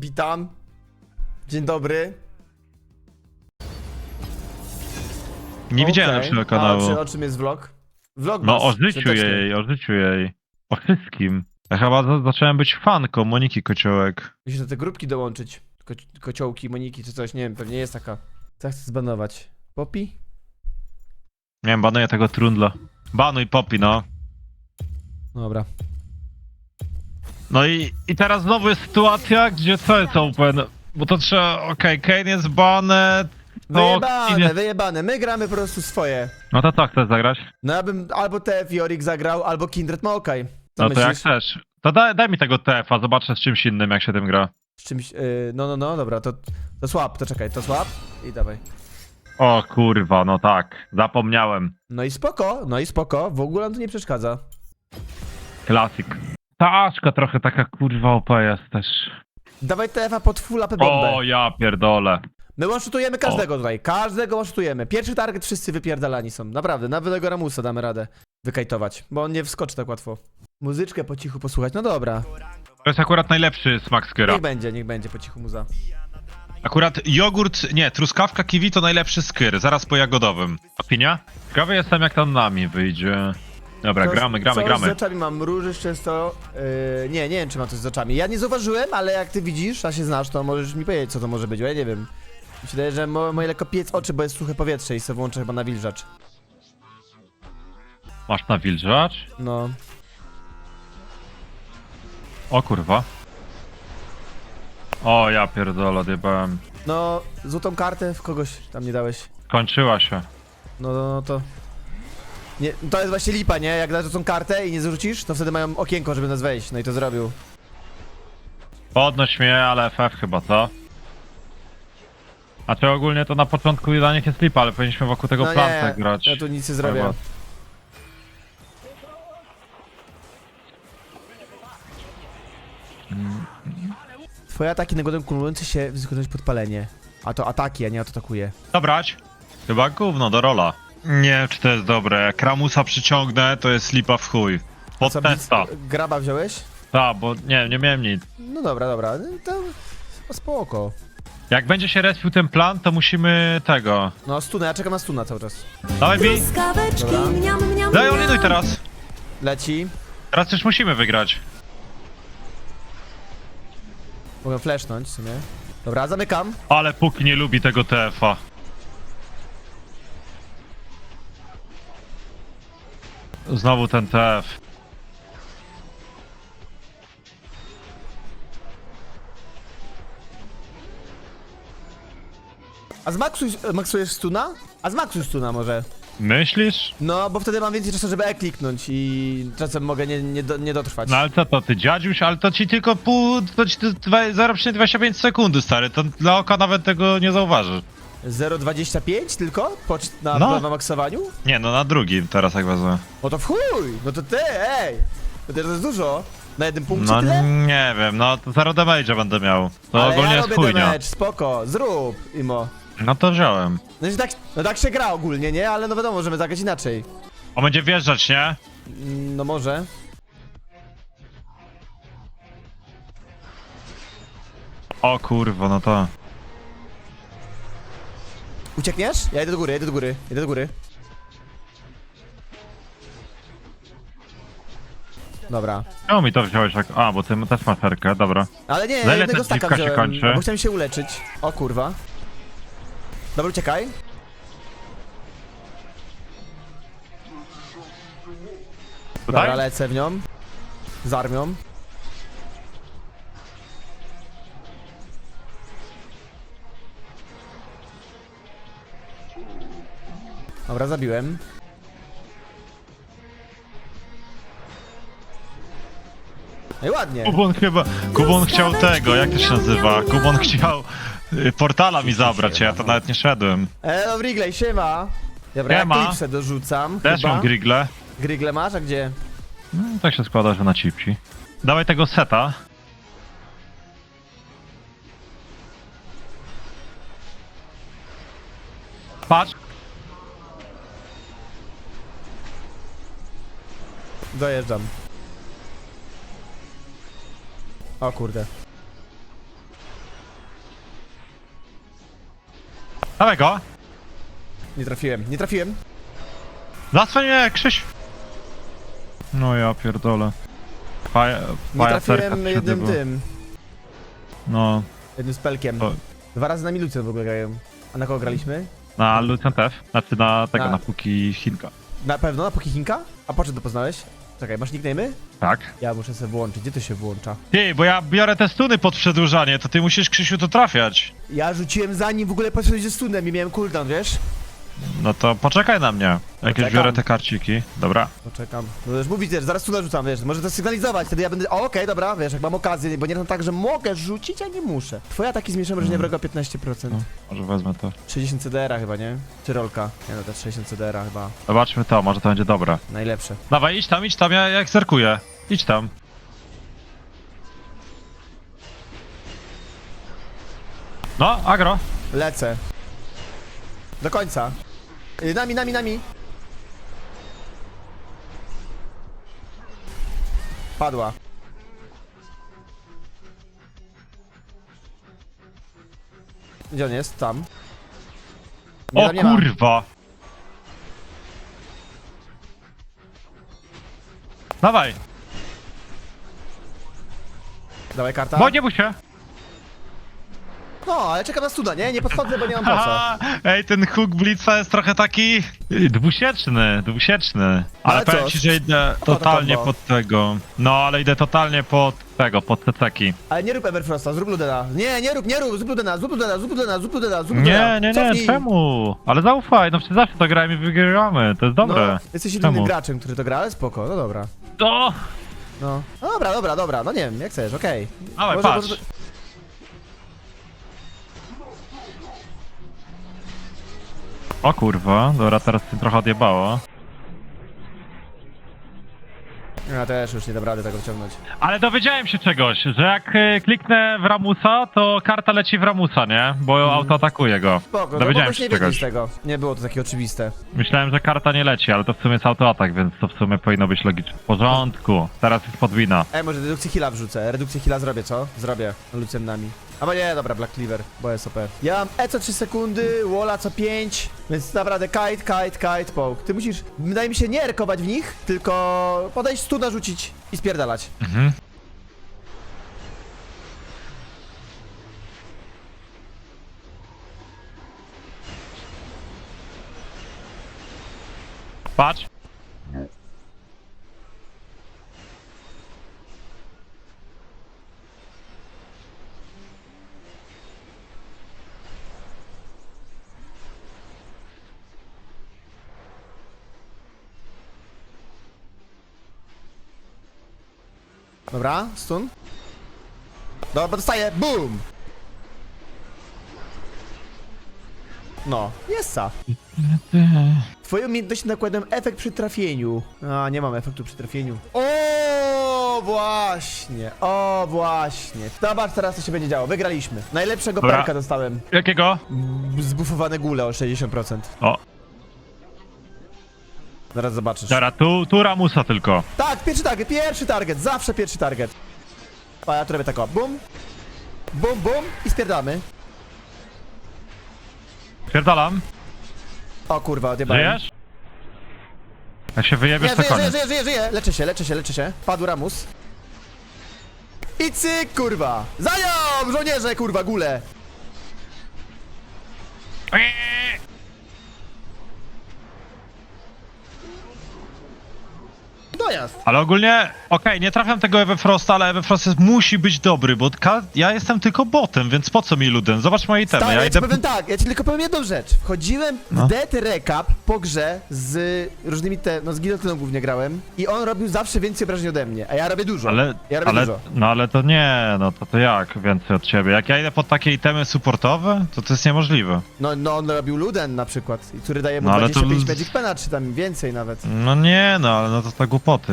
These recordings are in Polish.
Witam. Dzień dobry. Nie widziałem Okej. naszego A kanału. o, czy, o czym jest vlog? Vlog No o życiu jej, o życiu jej. O wszystkim. Ja chyba za- zacząłem być fanką Moniki Kociołek. Musisz do te grupki dołączyć. Ko kociołki, moniki czy coś, nie wiem, pewnie jest taka. Co ja chcę zbanować? Poppy? Nie wiem, banuję tego trundla. Banuj Poppy, no. Dobra. No i, i teraz znowu jest sytuacja, gdzie co jest open? Bo to trzeba, okej, Kane jest banet. No, Wyjebane, nie- wyjebane. My gramy po prostu swoje. No to co chcesz zagrać? No ja bym albo TF Jorik zagrał, albo Kindred Maokai. Co No to jak myślisz? chcesz. To daj, daj mi tego TF-a, zobaczę z czymś innym, jak się tym gra. Z czymś, yy, no, no, no, dobra, to, to słab, to czekaj, to słab i dawaj. O kurwa, no tak. Zapomniałem. No i spoko, no i spoko, w ogóle on tu nie przeszkadza. Klasik. Ta Aszka trochę taka kurwa OP jest też. Dawaj TF-a pod full AP bombę. O, ja pierdolę. My one każdego tutaj, każdego one Pierwszy target wszyscy wypierdalani są, naprawdę, nawet tego Ramusa damy radę wykajtować, bo on nie wskoczy tak łatwo. Muzyczkę po cichu posłuchać, no dobra, To jest akurat najlepszy smak skyra. niech będzie, niech będzie po cichu muza. Akurat jogurt, nie, truskawka kiwi to najlepszy skyr, zaraz po jagodowym. Opinia? Ciekawy jestem jak tam nami wyjdzie. Dobra, Coś- gramy, gramy, coś gramy. z oczami mam róży często, yy, nie, nie wiem czy mam coś z oczami. Ja nie zauważyłem, ale jak ty widzisz, a się znasz, to możesz mi powiedzieć co to może być, bo ja nie wiem. Mi się wydaje, że mo moje lekko piec oczy, bo jest suche powietrze i sobie włączę chyba na wilżacz. Masz na wilżacz? No, O kurwa. O, ja pierdolę, odjebałem. no, złotą kartę w kogoś tam nie dałeś. Kończyła się. No, no, no to... Nie, to jest właśnie lipa, nie? Jak dasz tą kartę i nie zrzucisz, to wtedy mają okienko, żeby nas wejść, no i to zrobił. Podnoś mnie, ale FF chyba, co? A czy ogólnie to na początku dla nich jest lipa, ale powinniśmy wokół tego No planta nie, grać. ja tu nic nie zrobię. Chyba. Twoje ataki nagodą kumulujące się wysokość podpalenie. A to ataki, a nie autoatakuje. Dobrać. Chyba gówno do rola. Nie wiem, czy to jest dobre. Jak Ramusa przyciągnę, to jest lipa w chuj. Pod Co, testa. Graba wziąłeś? Tak, bo nie, nie miałem nic. No dobra, dobra, no to no spoko. Jak będzie się respił ten plan, to musimy tego. No stuna, ja czekam na stuna cały czas. Dawaj mi! Truskaweczki, Dobra. mniam, mniam, Daj mniam. olinuj teraz! Leci. Teraz już musimy wygrać. Mogę flashnąć w sumie. Dobra, zamykam. Ale póki nie lubi tego TF-a. Znowu ten TF. A zmaksuj, maksujesz stuna? A zmaksuj stuna może. Myślisz? No, bo wtedy mam więcej czasu, żeby E kliknąć i czasem mogę nie, nie, do, nie dotrwać. No ale co to, ty dziadziuś? Ale to ci tylko pół... To ci to dwa- 0,25 sekundy, stary. To dla oka nawet tego nie zauważy. 0,25 tylko? Po, na, No. na maksowaniu? Nie, no na drugim teraz jak wezmę. No to w chuj! No to ty, ej! To też jest dużo. Na jednym punkcie No tyle? nie wiem, no to zero damage'a będę miał. To Ale ogólnie ja jest robię chujnia. damage, spoko, zrób, Imo. No to wziąłem. No, że tak, no tak się gra ogólnie, nie? Ale no wiadomo, możemy zagrać inaczej. On będzie wjeżdżać, nie? Mm, No może. O kurwa, no to... Uciekniesz? Ja idę do góry, idę do góry, idę do góry. Dobra. Czemu mi to wziąłeś jak... A, bo ty też masz herkę, dobra. Ale nie, Za ile jednego ta staka dziwka się wziąłem, kończy? bo chciałem się uleczyć. O kurwa. Dobra, uciekaj. Dobra, lecę w nią. Z armią. Dobra, zabiłem. No i ładnie. Kubon chyba... Kubon chciał tego, jak to się nazywa? Kubon chciał... y, Portala mi zabrać, ja to nawet nie szedłem. Elo, Wrigley, siema. Dobra, Siema. ja klipsę dorzucam. Też chyba. mam grigle. Grigle masz, a gdzie? No, tak się składa, że na cipci. Dawaj tego seta. Patrz. Dojeżdżam. O kurde. Dawaj go. Nie trafiłem, nie trafiłem. Zasłoń mnie, Krzyś! No ja pierdolę. Nie trafiłem jednym tym, No, jednym spelkiem. To- Dwa razy na Milucję w ogóle grają. A na kogo graliśmy? na Lucian F, znaczy na tego, Na- na Puki Chinka. Na pewno, na Pokichinka? A po czym to poznałeś? Czekaj, masz nickname'y? Tak. Ja muszę sobie włączyć. Gdzie to się włącza? Ty, bo ja biorę te stuny pod przedłużanie, to ty musisz Krzysiu to trafiać. Ja rzuciłem zanim w ogóle poszedłeś ze stunem i miałem cooldown, wiesz? No to poczekaj na mnie. Jakieś Poczekam. biorę te karciki. Dobra. Poczekam. No już mówić, wiesz, zaraz stuna rzucam, wiesz, może to sygnalizować, wtedy ja będę, o okej, dobra, wiesz, jak mam okazję, bo nie to tak, że mogę rzucić, a nie muszę. Twoje ataki zmniejszają wrażenie Mm. wroga o 15%. No. Może wezmę to. 60 CDR-a chyba, nie? Czy rolka? Nie no, też 60 CDR-a chyba. Zobaczmy to, może to będzie dobre. Najlepsze. Dawaj, idź tam, idź tam, ja jak zerkuję. Idź tam. No, agro. Lecę. Do końca. Y, Nami, nami, nami. Padła. Gdzie on jest? Tam. Nie, O tam nie ma. kurwa. Dawaj, Dawaj karta. bo nie bój się. No, ale czekam na studa, nie? Nie podchodzę, bo nie mam po co. Ej, ten hook Blitza jest trochę taki y, dwusieczny, dwusieczny. Ale, ale powiem ci, że idę totalnie pod tego. No, ale idę totalnie pod tego, pod ceceki. Ale nie rób Everfrosta, zrób Ludena. Nie, nie rób, nie rób, zrób Ludena, zrób Ludena, zrób Ludena, zrób Ludena, zrób Ludena. Nie, nie, nie, Cofnij. czemu? Ale zaufaj, no przecież zawsze to gramy i wygrywamy, to jest dobre. No, jesteś jedynym Czemu? graczem, który to gra, ale spoko, no dobra. To! No. no dobra, dobra, dobra, no nie wiem, jak chcesz, okej. Dawaj, Może- patrz. może- O kurwa, dobra, teraz tym trochę odjebało. Ja też już nie dam rady tego wyciągnąć. Ale dowiedziałem się czegoś, że jak y, kliknę w Ramusa, to karta leci w Ramusa, nie? Bo autoatakuje go. Spoko, no Dowiedziałem się nie wiedzieć czegoś. tego. Nie było to takie oczywiste. Myślałem, że karta nie leci, ale to w sumie jest autoatak, więc to w sumie powinno być logiczne. W porządku, teraz jest podwina. Ej, może redukcję heal'a wrzucę. Redukcję heal'a zrobię, co? Zrobię. Lucjannami. Albo nie, dobra, Black Cleaver, bo jest OP. Ja mam E co 3 sekundy, Walla co 5, więc naprawdę kite, kite, kite, poke. Ty musisz, wydaje mi się, nie erkować w nich, tylko podejść, stuna rzucić i spierdalać. Mhm. Patrz. Dobra, stun. Dobra, dostaję, boom! No, jest sa. Twoje umiejętności nakładają efekt przy trafieniu. A, nie mam efektu przy trafieniu. O, właśnie, o, właśnie. Zobacz teraz, co się będzie działo. Wygraliśmy. Najlepszego Dobra. perka dostałem. Jakiego? Zbufowane gule o 60%. O, Zaraz zobaczysz. dobra, tu, tu Ramusa tylko. Tak, pierwszy target, pierwszy target, zawsze pierwszy target. A ja tu robię tak o, bum, bum, bum i spierdamy. Pierdalam. O kurwa, odjebałem. Żyjesz? Jak się wyjebiesz, Nie, to żyję, koniec. żyję, żyję, żyję. Leczę się, leczę się, leczę się. Padł Ramus. I cyk, kurwa. Za nią, żołnierze, kurwa, gule. Dojazd. Ale ogólnie, okej, nie trafiam tego Everfrosta, ale Everfrost jest, musi być dobry, bo ka- ja jestem tylko botem, więc po co mi Luden? Zobacz moje itemy, Stary, ja ja ci idę... powiem tak, ja ci tylko powiem jedną rzecz. Wchodziłem w No. Dead Recap po grze z różnymi te, no z Gilotyną głównie grałem i on robił zawsze więcej obrażeń ode mnie, a ja robię dużo. Ale, Ja robię ale, dużo. no ale to nie, no to, to jak więcej od ciebie? Jak ja idę pod takie itemy supportowe, to to jest niemożliwe. No, no on robił Luden na przykład, i który daje mu No, ale to 25 l- Magic Pena, czy tam więcej nawet. No nie, no ale no to ta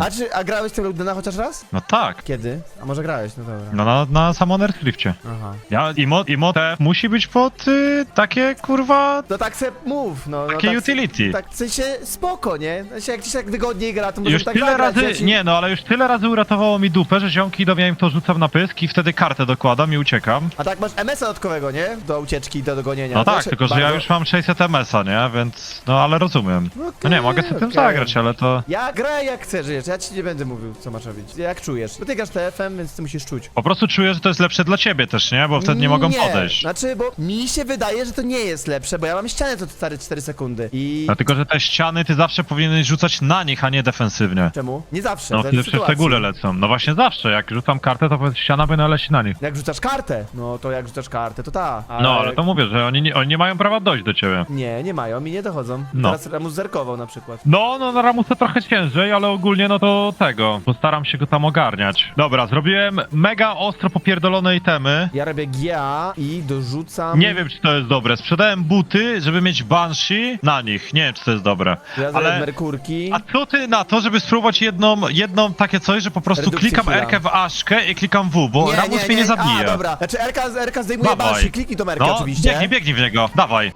A czy, a grałeś tego Ludena chociaż raz? No tak. Kiedy? A może grałeś, no dobra. No na, na Summoner Thrifcie. Aha. Ja, imo, imo te musi być pod y, takie kurwa No tak se mów, no. no Takie tak, utility. Tak, w sensie spoko, nie? Sensie jak ci się tak wygodniej gra, to może Już tak tyle zagrać, razy, ja ci- nie no, ale już tyle razy uratowało mi dupę, że ziomki do mnie im to rzucam na pysk i wtedy kartę dokładam i uciekam. A tak masz MS-a dodatkowego, nie? Do ucieczki, do dogonienia. No tak, Wiesz, tylko że ja bardzo- już mam 600 MS-a, nie? Więc, no ale rozumiem. No nie, mogę sobie tym okej. zagrać, ale to... Ja grę jak chcesz, wiesz, ja ci nie będę mówił, co masz robić. Jak czujesz. Bo ty grasz TF-em, więc ty musisz czuć. Po prostu czuję, że to jest lepsze dla ciebie też, nie? Bo wtedy nie mogą podejść. Znaczy, bo mi się wydaje, że to nie jest lepsze, bo ja mam ścianę co stary 4 sekundy. I... Dlatego, że te ściany ty zawsze powinieneś rzucać na nich, a nie defensywnie. Czemu? Nie zawsze. No kiedy przez te sytuacji. góle lecą. No właśnie zawsze, jak rzucam kartę, to ściana powinna lecieć na nich. Jak rzucasz kartę, no to jak rzucasz kartę, to ta. No, ale to mówię, że oni nie, oni nie mają prawa dojść do ciebie. Nie, nie mają, mi nie dochodzą. No. Teraz Ramus zerkował na przykład. No, no na Ramusa trochę ciężej, ale ogólnie no to tego. Postaram się go tam ogarniać. Dobra, zrobiłem mega ostro popierdolone itemy. Ja robię GA i dorzucam... Nie wiem, czy to jest dobre. Sprzedałem buty, żeby mieć Banshee na nich. Nie wiem, czy to jest dobre. Ja Ale... Merkurki. A co ty na to, żeby spróbować jedną, jedną takie coś, że po prostu Redukcję klikam chwila. R w Aszkę i klikam W, bo Ramus mnie nie zabije. A, dobra. Znaczy RK, RK zdejmuje Dawaj. Banshee, kliknij to Merkę No, oczywiście. biegnij, biegnij w niego. Dawaj.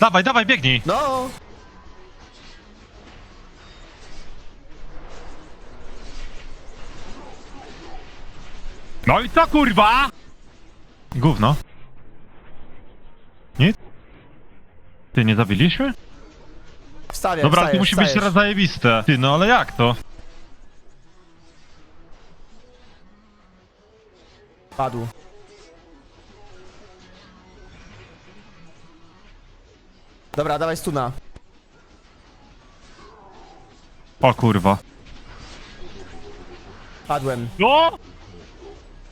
Dawaj, dawaj, biegnij. No. No i co kurwa? Gówno. Nic? Ty, nie zabiliśmy? Wstawiam, Dobra, ale to wstajesz, musi być wstajesz. teraz zajebiste. Ty, no ale jak to? Padł. Dobra, dawaj stuna. O kurwa. Padłem. No!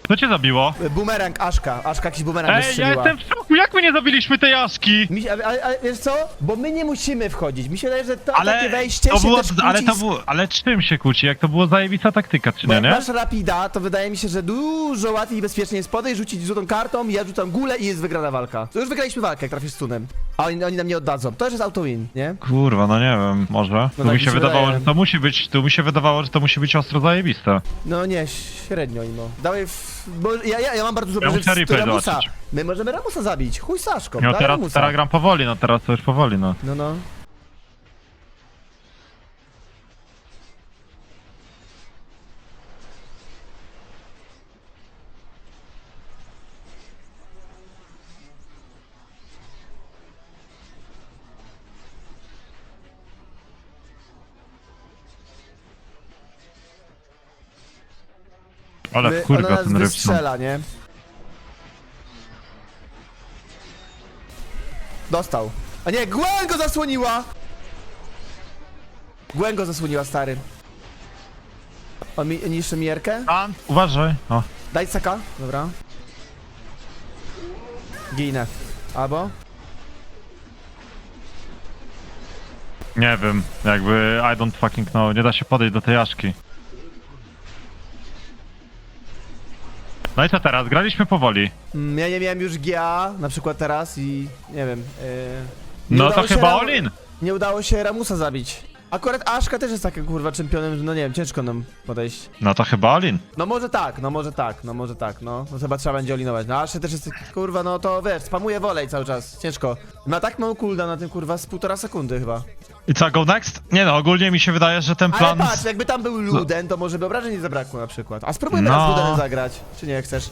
Co cię zabiło? Bumerang Aszka. Aszka jakiś bumerang Ej, ja wystrzeliła. jestem w szoku, jak my nie zabiliśmy tej Aszki? Mi się, ale, ale, ale wiesz co? Bo my nie musimy wchodzić. Mi się wydaje, że to takie Ale wejście to się było, też kłóci ale to z- było, ale czym się kłóci? Jak to było zajebista taktyka, czy Bo nie, jak nie? masz rapida, to wydaje mi się, że dużo łatwiej i bezpiecznie jest podejść, rzucić złotą kartą, ja rzucam gulę i jest wygrana walka. To już wygraliśmy walkę, jak trafisz stunem. A oni, oni nam nie oddadzą. To już jest auto-win, nie? Kurwa, no nie wiem, może. tu tak mi mi się się wydawało, wydaje. że to musi być, tu mi się wydawało, że to musi być ostro zajebiste. No nie, średnio imo. Dawaj w... Bo ja, ja, ja mam bardzo dużo muszę replay Ramusa. zobaczyć. My możemy Ramusa zabić. Chuj Saszką, No daj teraz, Ramusa. teraz gram powoli, no teraz to już powoli, no. No, no. Ale My, kurwa ona nas ten rybson. wystrzela, nie? Dostał. A nie, Gwen go zasłoniła! Gwen go zasłoniła, stary. On mi niszczy mierkę. A, uważaj. O. Daj saka. Dobra. Ginę. Albo? Nie wiem, jakby I don't fucking know, nie da się podejść do tej Aszki. No i co teraz? Graliśmy powoli. Mm, ja nie miałem już GA, na przykład teraz i nie wiem. Yy, nie No udało to się chyba Ram- Olin. Nie udało się Ramusa zabić. Akurat Aszka też jest takim kurwa czempionem, że no nie wiem, ciężko nam podejść. No to chyba Olin. No może tak, no może tak, no może tak, no. No chyba trzeba będzie olinować. No Aszka też jest taki, kurwa, no to wiesz, spamuje wolej cały czas, ciężko. Ma tak mało cooldown na tym kurwa z półtora sekundy chyba. I co, go next? Nie no, ogólnie mi się wydaje, że ten Ale plan... patrz, jakby tam był Luden, to może by obrażeń nie zabrakło na przykład. A spróbujmy No. raz Ludenem zagrać, czy nie chcesz?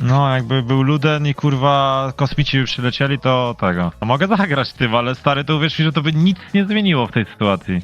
No, jakby był Luden i kurwa kosmici by przylecieli, to tego. No mogę zagrać tym, ale stary, to uwierz mi, że to by nic nie zmieniło w tej sytuacji.